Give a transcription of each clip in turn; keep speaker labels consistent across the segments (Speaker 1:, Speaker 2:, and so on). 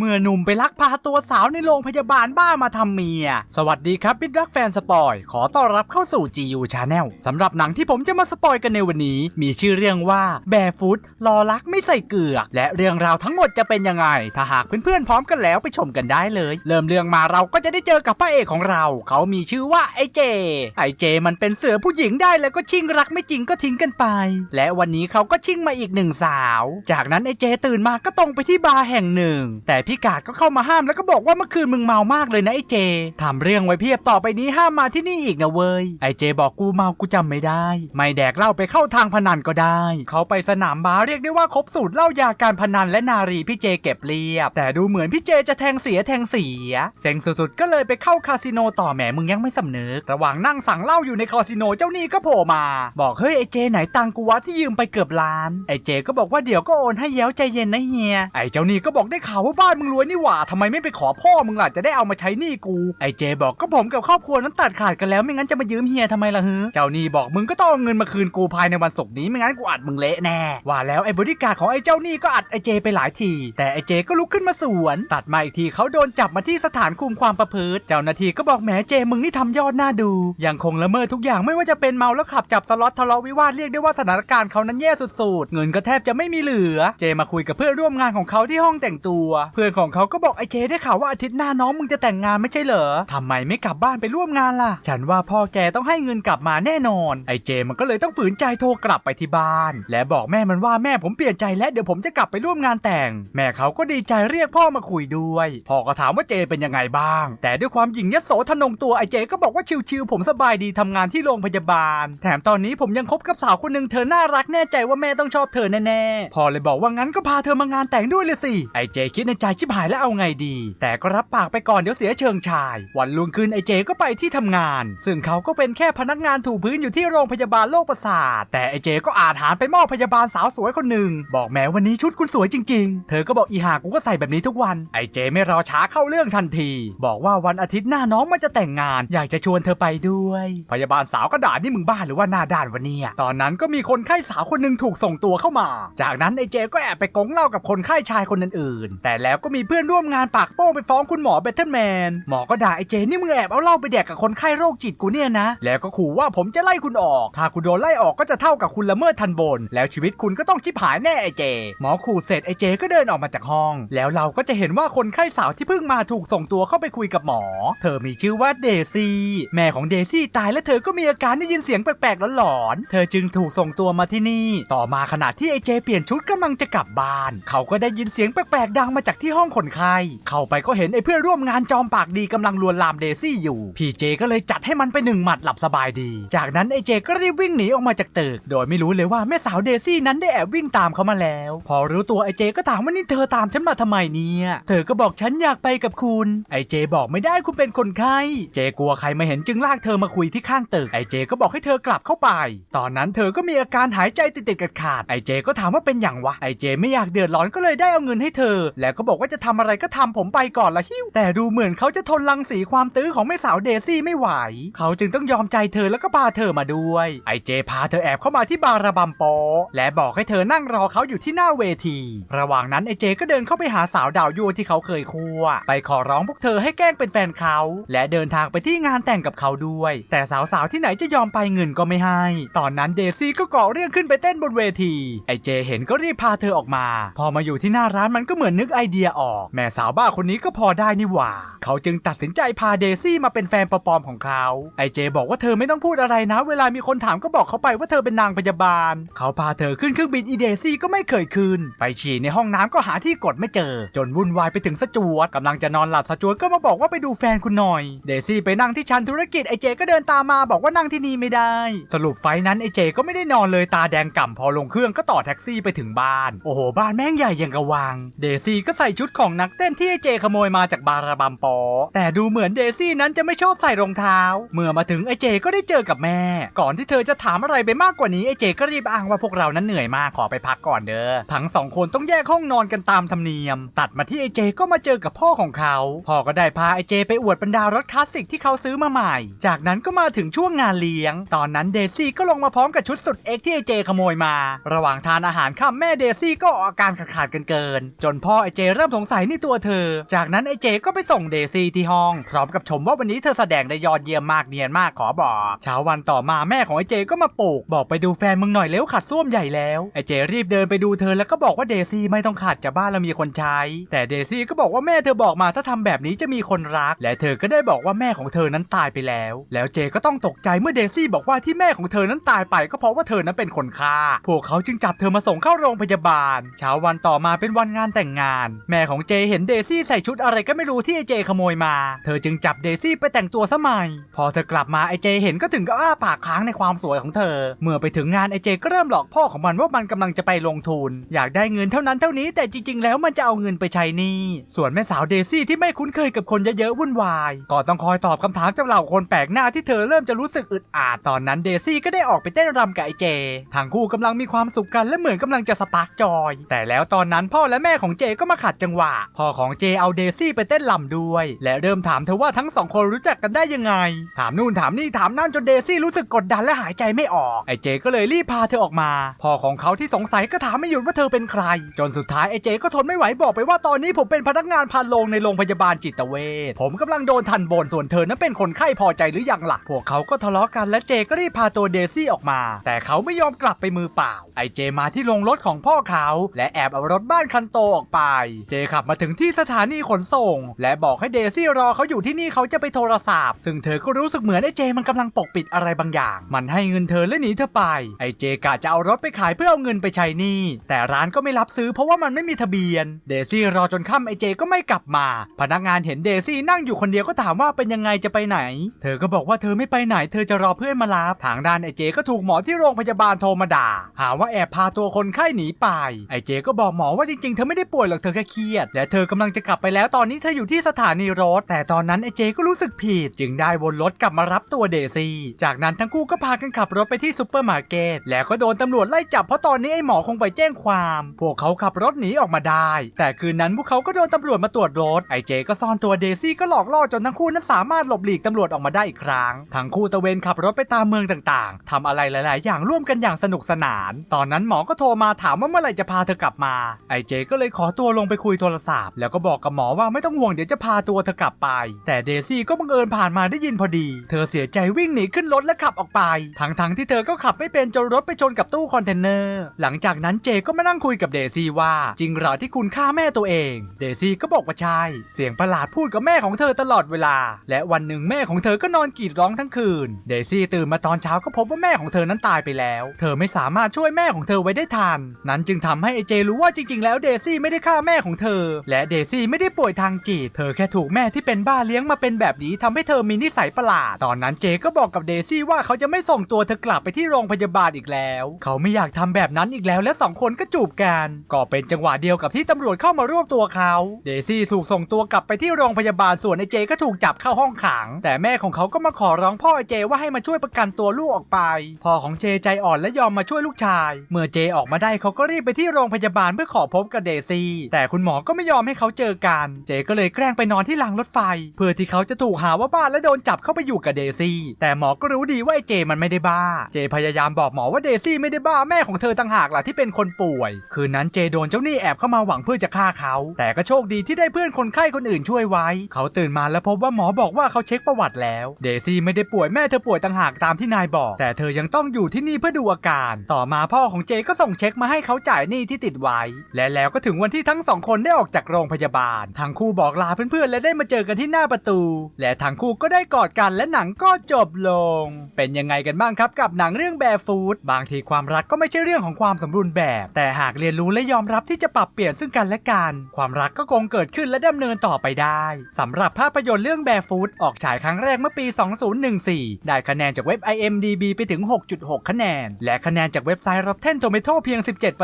Speaker 1: เมื่อหนุ่มไปลักพาตัวสาวในโรงพยาบาลบ้ามาทำเมีย สวัสดีครับพิดรักแฟนสปอย ขอต้อนรับเข้าสู่ GU Channel สำหรับหนังที่ผมจะมาสปอยกันในวันนี้ มีชื่อเรื่องว่าแบฟุตรอรักไม่ใส่เกลือ และเรื่องราวทั้งหมดจะเป็นยังไง ถ้าหากเพื่อนๆพร้อมกันแล้วไปชมกันได้เลย เริ่มเรื่องมาเราก็จะได้เจอกับพระเอกของเรา เขามีชื่อว่าไอเจ ไอเจ มันเป็นเสือผู้หญิงได้แล้วก็ชิงรักไม่จริงก็ทิ้งกันไป และวันนี้เขาก็ชิงมาอีกหนึ่งสาว จากนั้นไอเจตื่นมาก็ตรงไปที่บาร์แห่งหนึ่ง แต่พี่กาดก็เข้ามาห้ามแล้วก็บอกว่าเมื่อคืนมึงเมามากเลยนะไอ้เจทำเรื่องไว้เพียบต่อไปนี้ห้ามมาที่นี่อีกนะเว้ยไอ้เจบอกกูเมากูจำไม่ได้ ไม่แดกเหล้าไปเข้าทางพนันก็ได้ เขาไปสนามบาสเรียกได้ว่าครบสูตรเหล้ายาการพนันและนารีพี่เจเก็บเรียบ แต่ดูเหมือนพี่เจจะแทงเสียแทงเสียเซ็งสุดๆก็เลยไปเข้าคาสิโนต่อแหมมึงยังไม่สำนึกระหว่างนั่งสั่งเหล้าอยู่ในคาสิโนเจ้านี้ก็โผล่มา บอกเฮ้ยไอ้เจไหนตังกูวะที่ยืมไปเกือบล้านไอ้เจก็บอกว่าเดี๋ยวก็โอนให้แย้วใจเย็นนะเฮียไอเจ้านี้ก็บอกได้ข่าวว่าบ้านมึงรวยนี่หว่าทำไมไม่ไปขอพ่อมึงล่ะจะได้เอามาใช้หนี้กู ไอเจบอกก็ผมกับครอบครัวนั้นตัดขาดกันแล้วไม่งั้นจะมายืมเฮียทำไมล่ะฮึเจ้าหนี้บอกมึงก็ต้องเอาเงินมาคืนกูภายในวันศุกร์นี้ไม่งั้นกูอัดมึงเละแน่ว่าแล้วไอ้บริการของไอ้เจ้าหนี้ก็อัดไอ้เจไปหลายที แต่ไอ้เจก็ลุกขึ้นมาสวน ตัดมาอีกทีเขาโดนจับมาที่สถานคุมความประพฤติเจ้าหน้าที่ก็บอกแหมเจมึงนี่ทำยอดหน้าดู ยังคงละเมิดทุกอย่างไม่ว่าจะเป็นเมาแล้วขับจับสล็อตทะเลาะวิวาทเรียกได้ว่าสถานการณ์เขานั้นแย่สุดๆเงินก็แทบจะไม่มีเหลือ เจมาคุยกับเพื่อนร่วมงานของเขาที่ห้องแต่งตัวเพื่อนของเขาก็บอกไอเจได้ข่าวว่าอาทิตย์หน้าน้องมึงจะแต่งงานไม่ใช่เหรอทำไมไม่กลับบ้านไปร่วมงานล่ะ ฉันว่าพ่อแกต้องให้เงินกลับมาแน่นอน ไอเจมันก็เลยต้องฝืนใจโทรกลับไปที่บ้าน และบอกแม่มันว่าแม่ผมเปลี่ยนใจแล้วเดี๋ยวผมจะกลับไปร่วมงานแต่ง แม่เขาก็ดีใจเรียกพ่อมาคุยด้วย พ่อก็ถามว่าเจเป็นยังไงบ้าง แต่ด้วยความหยิ่งยโสทะนงตัวไอเจก็บอกว่าชิวๆผมสบายดีทำงานที่โรงพยาบาล แถมตอนนี้ผมยังคบกับสาวคนหนึ่งเธอน่ารักแน่ใจว่าแม่ต้องชอบเธอแน่ๆ พ่อเลยบอกว่างั้นก็พาเธอมางานแต่งด้วยเลยสิ ไอเจคิดในใจชิบหายแล้วเอาไงดี แต่ก็รับปากไปก่อนเดี๋ยวเสียเชิงชาย วันรุ่งขึ้นไอเจก็ไปที่ทำงาน ซึ่งเขาก็เป็นแค่พนักงานถูพื้นอยู่ที่โรงพยาบาลโรคประสาทแต่ไอเจก็อาถรรไปมอบพยาบาลสาวสวยคนหนึ่งบอกแม้วันนี้ชุดคุณสวยจริง ๆ เธอก็บอกอีหากูก็ใส่แบบนี้ทุกวันไอเจไม่รอช้าเข้าเรื่องทันที บอกว่าวันอาทิตย์หน้าน้องมันจะแต่งงาน อยากจะชวนเธอไปด้วย พยาบาลสาวก็ด่านี่มึงบ้าหรือว่าหน้าด้านวันนี้ตอนนั้นก็มีคนไข้สาวคนหนึ่งถูกส่งตัวเข้ามา จากนั้นไอเจก็แอบไปกงเล้ากับคนไข้ชายคนอื่นๆแต่แล้วก็มีเพื่อนร่วมงานปากโป้งไปฟ้องคุณหมอเบทเทอร์แมนหมอก็ด่าไอ้เจนี่มึงแอบเอาเหล้าไปแดกกับคนไข้โรคจิตกูเนี่ยนะ แล้วก็ขู่ว่าผมจะไล่คุณออก ถ้าคุณโดนไล่ออกก็จะเท่ากับคุณละเมิดทันบน แล้วชีวิตคุณก็ต้องชิบหายแน่ไอ้เจ หมอขู่เสร็จไอ้เจก็เดินออกมาจากห้อง แล้วเราก็จะเห็นว่าคนไข้สาวที่เพิ่งมาถูกส่งตัวเข้าไปคุยกับหมอ เธอมีชื่อว่าเดซี่แม่ของเดซี่ตายและเธอก็มีอาการได้ยินเสียงแปลกๆหลอนๆเธอจึงถูกส่งตัวมาที่นี่ ต่อมาขณะที่ไอ้เจเปลี่ยนชุดกำลังจะกลับบ้าน เขาก็ได้ยินเสียงแปลกๆดังมาจากที่ที่ห้องคนไข้เข้าไปก็เห็นไอ้เพื่อนร่วมงานจอมปากดีกำลังลวนลามเดซี่อยู่พี่เจก็เลยจัดให้มันไปหนึ่งหมัดหลับสบายดี จากนั้นไอ้เจก็รีบวิ่งหนีออกมาจากตึกโดยไม่รู้เลยว่าแม่สาวเดซี่นั้นได้แอบวิ่งตามเขามาแล้ว พอรู้ตัวไอ้เจก็ถามว่านี่เธอตามฉันมาทำไมเนี่ยเธอก็บอกฉันอยากไปกับคุณ ไอ้เจบอกไม่ได้คุณเป็นคนไข้เจกลัวใครมาเห็นจึงลากเธอมาคุยที่ข้างตึกไอ้เจก็บอกให้เธอกลับเข้าไป ตอนนั้นเธอก็มีอาการหายใจติดติดๆขาดไอ้เจก็ถามว่าเป็นอย่างวะไอ้เจไม่อยากเดือดร้อนก็เลยได้เอาเงินให้เธอ แล้วก็บอกว่าจะทำอะไรก็ทำผมไปก่อนละฮิวแต่ดูเหมือนเขาจะทนรังสีความตื้อของแม่สาวเดซี่ไม่ไหว เขาจึงต้องยอมใจเธอแล้วก็พาเธอมาด้วย ไอเจพาเธอแอบเข้ามาที่บาร์ระบำโป และบอกให้เธอนั่งรอเขาอยู่ที่หน้าเวที ระหว่างนั้นไอเจก็เดินเข้าไปหาสาวดาวยัวที่เขาเคยคั่ว ไปขอร้องพวกเธอให้แกล้งเป็นแฟนเขา และเดินทางไปที่งานแต่งกับเขาด้วย แต่สาวๆที่ไหนจะยอมไปเงินก็ไม่ให้ ตอนนั้นเดซี่ก็ก่อเรื่องขึ้นไปเต้นบนเวที ไอเจเห็นก็รีบพาเธอออกมา พอมาอยู่ที่หน้าร้านมันก็เหมือนนึกไอเดียออก แม่สาวบ้าคนนี้ก็พอได้นี่หว่า เขาจึงตัดสินใจพาเดซี่มาเป็นแฟนปลอมของเขา ไอเจบอกว่าเธอไม่ต้องพูดอะไรนะ เวลามีคนถามก็บอกเขาไปว่าเธอเป็นนางพยาบาล เขาพาเธอขึ้นเครื่องบินอีเดซี่ก็ไม่เคยขึ้นไปฉี่ในห้องน้ำก็หาที่กดไม่เจอ จนวุ่นวายไปถึงสจวตกำลังจะนอนหลับสจวตก็มาบอกว่าไปดูแฟนคุณหน่อย เดซี่ไปนั่งที่ชั้นธุรกิจไอเจก็เดินตามมาบอกว่านั่งที่นี่ไม่ได้ สรุปไฟนั้นไอเจก็ไม่ได้นอนเลยตาแดงก่ำพอลงเครื่องก็ต่อแท็กซี่ไปถึงบ้าน โอ้โหบ้านแม่งใหญ่ย่างกะวัง เดซี่ก็ใส่ชุดของนักเต้นที่ไอเจขโมยมาจากบาราบัมปอ แต่ดูเหมือนเดซี่นั้นจะไม่ชอบใส่รองเท้า เมื่อมาถึงไอเจก็ได้เจอกับแม่ ก่อนที่เธอจะถามอะไรไปมากกว่านี้ไอเจก็รีบอ้างว่าพวกเรานั้นเหนื่อยมากขอไปพักก่อนเด้อทั้งสองคนต้องแยกห้องนอนกันตามธรรมเนียม ตัดมาที่ไอเจก็มาเจอกับพ่อของเขาพ่อก็ได้พาไอเจไปอวดบรรดารถคลาสสิกที่เขาซื้อมาใหม่ จากนั้นก็มาถึงช่วงงานเลี้ยง ตอนนั้นเดซี่ก็ลงมาพร้อมกับชุดสุดเอ็กซ์ที่ไอเจขโมยมา ระหว่างทานอาหารค่ำแม่เดซี่ก็ออกอาการขาดกันเกิน จนพ่อไอเจเริ่มสงสัยในตัวเธอ จากนั้นไอเจก็ไปส่งเดซี่ที่ห้อง พร้อมกับชมว่าวันนี้เธอแสดงได้ยอดเยี่ยมมากเนียนมากขอบอกเช้าวันต่อมาแม่ของไอ้เจก็มาปลุกบอกไปดูแฟนมึงหน่อยเร็วขัดส้วมใหญ่แล้วไอ้เจรีบเดินไปดูเธอแล้วก็บอกว่าเดซี่ไม่ต้องขัดจะบ้านเรามีคนใช้ แต่เดซี่ก็บอกว่าแม่เธอบอกมาถ้าทำแบบนี้จะมีคนรัก และเธอก็ได้บอกว่าแม่ของเธอนั้นตายไปแล้ว แล้วเจก็ต้องตกใจเมื่อเดซี่บอกว่าที่แม่ของเธอนั้นตายไป ก็เพราะว่าเธอนั้นเป็นคนฆ่า พวกเขาจึงจับเธอมาส่งเข้าโรงพยาบาล เช้าวันต่อมาเป็นวันงานแต่งงาน แม่ของเจเห็นเดซี่ใส่ชุดอะไรก็ไม่รู้ที่ไอเจขโมยมา เธอจึงจับเดซี่ไปแต่งตัวซะใหม่พอเธอกลับมาไอเจเห็นก็ถึงกับอ้าปากค้างในความสวยของเธอ เมื่อไปถึงงานไอเจก็เริ่มหลอกพ่อของมันว่ามันกำลังจะไปลงทุน อยากได้เงินเท่านั้นเท่านี้แต่จริง ๆ แล้วมันจะเอาเงินไปใช้หนี้ส่วนแม่สาวเดซี่ที่ไม่คุ้นเคยกับคนเยอะๆวุ่นวายก็ต้องคอยตอบคำถามจากเหล่าคนแปลกหน้าที่เธอเริ่มจะรู้สึกอึดอัดตอนนั้นเดซี่ก็ได้ออกไปเต้นรำกับไอเจทั้งคู่กำลังมีความสุขกันและเหมือนกำลังจะสปาร์กจอย แต่แล้วตอนนั้นพ่อและแม่ของเจก็มาขัดจังหวะพ่อของเจเอาเดซี่ไปเต้นรำด้วยและเริ่มถามเธอว่าทั้งสองคนรู้จักกันได้ยังไง ถามนู่นถามนี่ถามนั่นจนเดซี่รู้สึกกดดันและหายใจไม่ออก ไอเจก็เลยรีบพาเธอออกมา พ่อของเขาที่สงสัยก็ถามไม่หยุดว่าเธอเป็นใคร จนสุดท้ายไอเจก็ทนไม่ไหวบอกไปว่าตอนนี้ผมเป็นพนักงานพาโรงในโรงพยาบาลจิตเวช ผมกำลังโดนทันบนส่วนเธอนั้นเป็นคนไข้พอใจหรือยังล่ะ พวกเขาก็ทะเลาะกันและเจก็รีบพาตัวเดซี่ออกมา แต่เขาไม่ยอมกลับไปมือเปล่า ไอเจมาที่โรงรถของพ่อเขา และแอบเอารถบ้านคันโตออกไป เจขับมาถึงที่สถานีขนส่ง และบอกให้เดซี่รอเขาอยู่ที่นี่เขาจะไปโทรศัพท์ ซึ่งเธอก็รู้สึกเหมือนไอ้เจมันกำลังปกปิดอะไรบางอย่าง มันให้เงินเธอและหนีเธอไป ไอ้เจกะจะเอารถไปขายเพื่อเอาเงินไปใช้หนี้ แต่ร้านก็ไม่รับซื้อเพราะว่ามันไม่มีทะเบียน เดซี่รอจนค่ำไอ้เจก็ไม่กลับมา พนักงานเห็นเดซี่นั่งอยู่คนเดียวก็ถามว่าเป็นยังไงจะไปไหน เธอก็บอกว่าเธอไม่ไปไหน เธอจะรอเพื่อนมารับทางด้านไอ้เจก็ถูกหมอที่โรงพยาบาลโทรมาด่า หาว่าแอบพาตัวคนไข้หนีไป ไอ้เจก็บอกหมอว่าจริงๆ เธอไม่ได้ป่วยหรอกเธอแค่เครียด และเธอกำลังจะกลับไปแล้วตอนนี้เธออยู่ที่สถานรถ แต่ตอนนั้นไอเจก็รู้สึกผิด จึงได้วนรถกลับมารับตัวเดซี่ จากนั้นทั้งคู่ก็พากันขับรถไปที่ซูเปอร์มาร์เก็ตแล้วก็โดนตำรวจไล่จับเพราะตอนนี้ไอหมอคงไปแจ้งความ พวกเขาขับรถหนีออกมาได้ แต่คืนนั้นพวกเขาก็โดนตำรวจมาตรวจรถไอเจก็ซ่อนตัวเดซี่ก็หลอกล่อจนทั้งคู่นั้นสามารถหลบหลีกตำรวจออกมาได้อีกครั้งทั้งคู่ตะเวนขับรถไปตามเมืองต่างๆทำอะไรหลาย ๆ อย่างร่วมกันอย่างสนุกสนาน ตอนนั้นหมอก็โทรมาถามว่าเมื่อไหร่จะพาเธอกลับมาไอเจก็เลยขอตัวลงไปคุยโทรศัพท์แล้วก็บอกกับหมอว่าไม่ต้องห่วงเดี๋ยวจะพาตัวเธอกลับไป แต่เดซี่ก็บังเอิญผ่านมาได้ยินพอดี เธอเสียใจวิ่งหนีขึ้นรถและขับออกไป ทั้งๆที่เธอก็ขับไม่เป็นจนรถไปชนกับตู้คอนเทนเนอร์ หลังจากนั้นเจก็มานั่งคุยกับเดซี่ว่า จริงหรอที่คุณฆ่าแม่ตัวเอง เดซี่ก็บอกว่าใช่ เสียงประหลาดพูดกับแม่ของเธอตลอดเวลา และวันหนึ่งแม่ของเธอก็นอนกรีดร้องทั้งคืน เดซี่ตื่นมาตอนเช้าก็พบว่าแม่ของเธอนั้นตายไปแล้ว เธอไม่สามารถช่วยแม่ของเธอไว้ได้ทัน นั้นจึงทำให้ไอเจรู้ว่าจริง ๆ แล้วเดซี่ไม่ได้ฆ่าแม่ของเธอ และเดซี่ไม่ได้ป่วยทางจิต เธอแค่ถูกแม่ที่เป็นบ้าเลี้ยงมาเป็นแบบนี้ทำให้เธอมีนิสัยประหลาด ตอนนั้นเจก็บอกกับเดซี่ว่าเขาจะไม่ส่งตัวเธอกลับไปที่โรงพยาบาลอีกแล้ว เขาไม่อยากทำแบบนั้นอีกแล้วและสองคนก็จูบกัน ก็เป็นจังหวะเดียวกับที่ตำรวจเข้ามารวบตัวเขา เดซี่ถูกส่งตัวกลับไปที่โรงพยาบาลส่วนไอเจก็ถูกจับเข้าห้องขัง แต่แม่ของเขาก็มาขอร้องพ่อไอเจว่าให้มาช่วยประกันตัวลูกออกไป พ่อของเจใจอ่อนและยอมมาช่วยลูกชาย เมื่อเจออกมาได้เขาก็รีบไปที่โรงพยาบาลเพื่อขอพบกับเดซี่ แต่คุณหมอก็ไม่ยอมให้เขาเจอกัน เจก็เลยแกล้งไปนอนที่รางรถไฟ เพื่อที่เขาจะถูกหาว่าบ้าและโดนจับเข้าไปอยู่กับเดซี่ แต่หมอก็รู้ดีว่าไอเจมันไม่ได้บ้า เจพยายามบอกหมอว่าเดซี่ไม่ได้บ้าแม่ของเธอต่างหากล่ะที่เป็นคนป่วย คืนนั้นเจโดนเจ้าหนี้แอบเข้ามาหวังเพื่อจะฆ่าเขา แต่ก็โชคดีที่ได้เพื่อนคนไข้คนอื่นช่วยไว้ เขาตื่นมาแล้วพบว่าหมอบอกว่าเขาเช็คประวัติแล้ว เดซี่ไม่ได้ป่วยแม่เธอป่วยต่างหากตามที่นายบอก แต่เธอยังต้องอยู่ที่นี่เพื่อดูอาการ ต่อมาพ่อของเจก็ส่งเช็คมาให้เขาจ่ายหนี้ที่ติดไว้ และแล้วก็ถึงวันที่ทั้งสองคนได้ออกจากโรงพยาบาล ทั้งคู่บอกลาเพื่อนๆและได้มาเจอกันที่หน้าประตู และทั้งคู่ก็ได้กอดกันและหนังก็จบลง เป็นยังไงกันบ้างครับกับหนังเรื่องแบร์ฟูดบางทีความรักก็ไม่ใช่เรื่องของความสมบูรณ์แบบ แต่หากเรียนรู้และยอมรับที่จะปรับเปลี่ยนซึ่งกันและกัน ความรักก็คงเกิดขึ้นและดำเนินต่อไปได้สำหรับภาพยนตร์เรื่องแบร์ฟูดออกฉายครั้งแรกเมื่อปี 2014 ได้คะแนนจากเว็บ IMDB ไปถึง 6.6 คะแนน และคะแนนจากเว็บไซต์ Rotten Tomato เพียง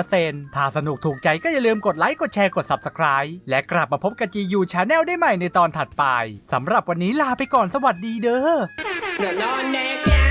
Speaker 1: 17%ถ้าสนุกถูกใจก็อย่าลืมกดไลค์กดแชร์กด Subscribe และกลับมาพบกับ GU Channel ได้ใหม่ในตอนถัดไปสำหรับวันนี้ลาไปก่อนสวัสดีเด้อ